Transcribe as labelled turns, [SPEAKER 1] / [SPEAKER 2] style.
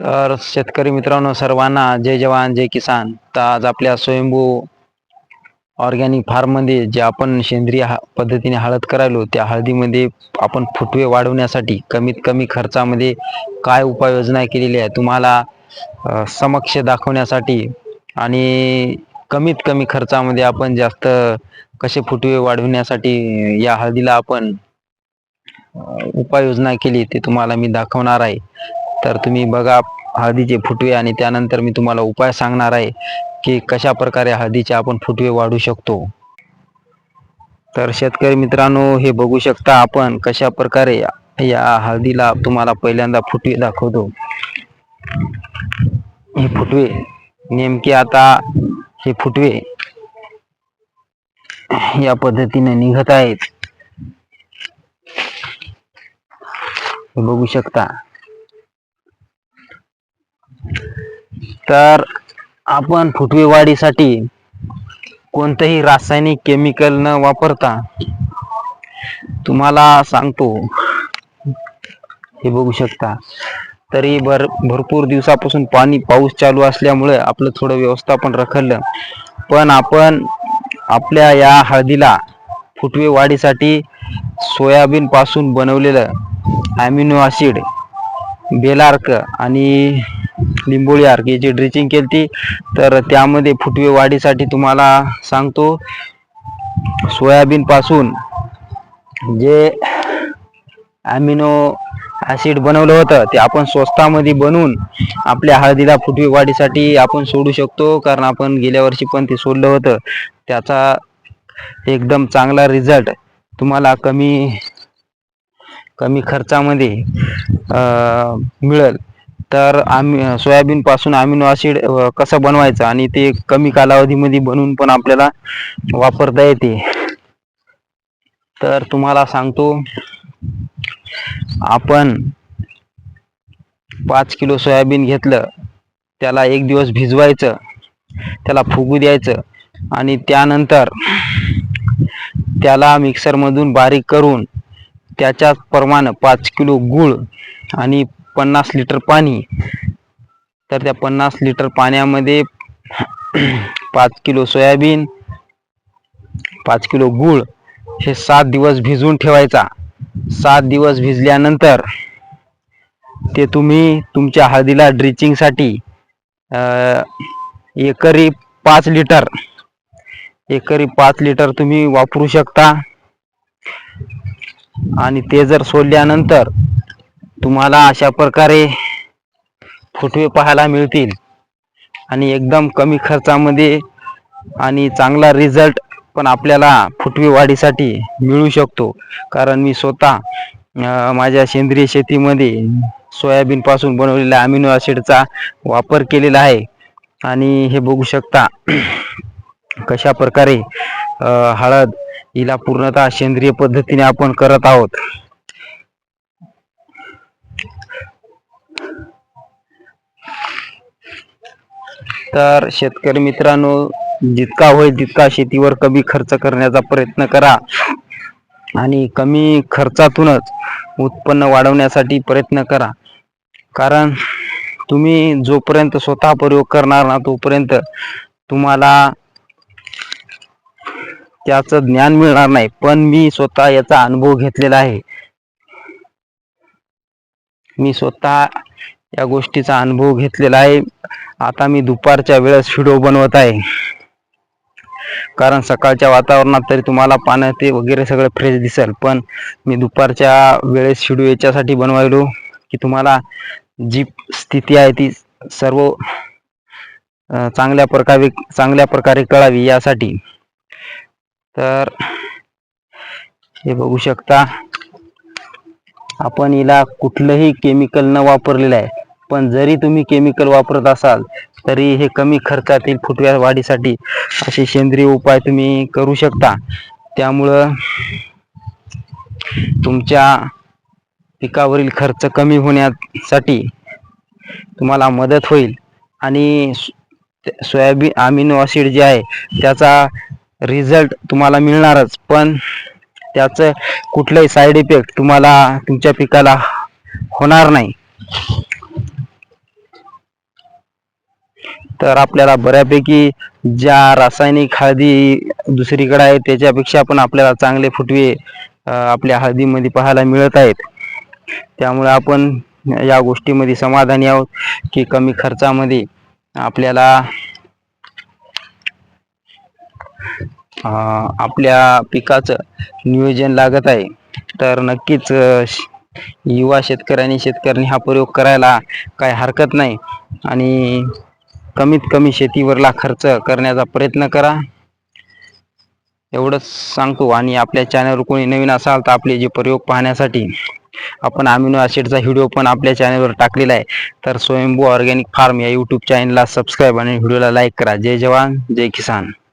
[SPEAKER 1] तर शेतकरी मित्रांनो सर्वांना जय जवान जय किसान. तर आज आपल्या स्वयंभू ऑर्गॅनिक फार्ममध्ये जे आपण सेंद्रिय हा पद्धतीने हळद करायलो त्या हळदीमध्ये आपण फुटवे वाढवण्यासाठी कमीत कमी खर्चामध्ये काय उपाययोजना केलेली आहे तुम्हाला समक्ष दाखवण्यासाठी आणि कमीत कमी खर्चामध्ये आपण जास्त कसे फुटवे वाढवण्यासाठी या हळदीला आपण उपाययोजना केली ते तुम्हाला मी दाखवणार आहे. तर तुम्ही बघा हळदीचे फुटवे आणि त्यानंतर मी तुम्हाला उपाय सांगणार आहे की कशा प्रकारे हळदीचे आपण फुटवे वाढू शकतो. तर शेतकरी मित्रांनो हे बघू शकता आपण कशा प्रकारे या हळदीला तुम्हाला पहिल्यांदा फुटवे दाखवतो. हे फुटवे नेमके आता हे फुटवे या पद्धतीने निघत आहेत. हे बघू शकता. तर आपण फुटवे वाढीसाठी कोणतंही रासायनिक केमिकल न वापरता तुम्हाला सांगतो. हे बघू शकता. तरी भर भरपूर दिवसापासून पाणी पाऊस चालू असल्यामुळे आपलं थोडं व्यवस्थापन रखडलं. पण आपण आपल्या या हळदीला फुटवे वाढीसाठी सोयाबीन पासून बनवलेलं ॲमिनो ॲसिड बेलार्क आणि लिंबोळी आर्क जी ड्रिचिंग केली तर त्यामध्ये फुटवे वाढीसाठी तुम्हाला सांगतो सोयाबीनपासून जे ॲमिनो ॲसिड बनवलं होतं ते आपण स्वस्तामध्ये बनवून आपल्या हळदीला फुटवे वाढीसाठी आपण सोडू शकतो कारण आपण गेल्या वर्षी पण ते सोडलं होतं. त्याचा एकदम चांगला रिझल्ट तुम्हाला कमी कमी खर्चामध्ये मिळेल. तर आम्ही सोयाबीन पासून अमिनो ॲसिड कसं बनवायचं आणि ते कमी कालावधीमध्ये बनवून पण आपल्याला वापरता येते. तर तुम्हाला सांगतो आपण पाच किलो सोयाबीन घेतलं त्याला एक दिवस भिजवायचं त्याला फुगू द्यायचं आणि त्यानंतर त्याला मिक्सरमधून बारीक करून त्याच्याचप्रमाणे पाच किलो गूळ आणि पन्नास लिटर पाणी. तर त्या पन्नास लिटर पाण्यामध्ये पाच किलो सोयाबीन पाच किलो गूळ हे सात दिवस भिजवून ठेवायचा. सात दिवस भिजल्यानंतर ते तुम्ही तुमच्या हळदीला ड्रिचिंगसाठी अं, एकरी पाच लिटर एकरी पाच लिटर तुम्ही वापरू शकता. आणि ते जर सोडल्यानंतर तुम्हाला अशा प्रकारे फुटवे पाहायला मिळतील. आणि एकदम कमी खर्चामध्ये आणि चांगला रिझल्ट पण आपल्याला फुटवे वाढीसाठी मिळू शकतो. कारण मी स्वतः माझ्या सेंद्रिय शेतीमध्ये सोयाबीनपासून बनवलेल्या अमिनो ॲसिडचा वापर केलेला आहे. आणि हे बघू शकता कशा प्रकारे हळद हिला पूर्णतः सेंद्रिय पद्धतीने आपण करत आहोत. तर शेतकरी मित्रांनो जितका होईल तितका शेतीवर कमी खर्च करण्याचा प्रयत्न करा. आणि कमी खर्चातूनच उत्पन्न वाढवण्यासाठी प्रयत्न करा. कारण तुम्ही जोपर्यंत स्वतः प्रयोग करणार ना तोपर्यंत तुम्हाला त्याचं ज्ञान मिळणार नाही. पण मी स्वतः याचा अनुभव घेतलेला आहे. मी स्वतः या गोष्टीचा अनुभव घेतलेला आहे. आता मी दुपारच्या वेळेस व्हिडिओ बनवत आहे. कारण सकाळच्या वातावरणात तरी तुम्हाला पानं ते वगैरे सगळं फ्रेश दिसेल. पण मी दुपारच्या वेळेस व्हिडिओ याच्यासाठी बनवायलो की तुम्हाला जी स्थिती आहे ती सर्व चांगल्या प्रकारे चांगल्या प्रकारे कळावी यासाठी. तर हे बघू शकता आपण हिला कुठलंही केमिकल न वापरलेलं आहे. पण जरी तुम्ही केमिकल वापरत असाल तरी हे कमी खर्चातील फुटव्या वाढीसाठी असे सेंद्रिय उपाय तुम्ही करू शकता. त्यामुळं तुमच्या पिकावरील खर्च कमी होण्यासाठी तुम्हाला मदत होईल. आणि सोयाबीन अमिनो ॲसिड जे आहे त्याचा रिझल्ट तुम्हाला मिळणारच. पण त्याचं कुठलंही साईड इफेक्ट तुम्हाला तुमच्या पिकाला होणार नाही. तर आपल्याला बऱ्यापैकी ज्या रासायनिक हळदी दुसरीकडे आहे त्याच्यापेक्षा पण आपल्याला चांगले फुटवे आपल्या हळदीमध्ये पाहायला मिळत आहेत. त्यामुळे आपण या गोष्टीमध्ये समाधानी आहोत की कमी खर्चामध्ये आपल्याला आपल्या पिकाचं नियोजन लागत आहे. तर नक्कीच युवा शेतकऱ्यांनी शेतकऱ्यांनी हा प्रयोग करायला काही हरकत नाही. आणि कमीत कमी शेतीवरला खर्च करण्याचा प्रयत्न करा. एवढंच सांगतो आणि आपल्या चॅनलवर कोणी नवीन असाल तर आपले जे प्रयोग पाहण्यासाठी आपण अमिनो ॲसिडचा व्हिडिओ पण आपल्या चॅनलवर टाकलेला आहे. तर स्वयंभू ऑर्गॅनिक फार्म या यूट्यूब चॅनलला सबस्क्राईब आणि व्हिडिओला लाईक करा. जय जवान जय किसान.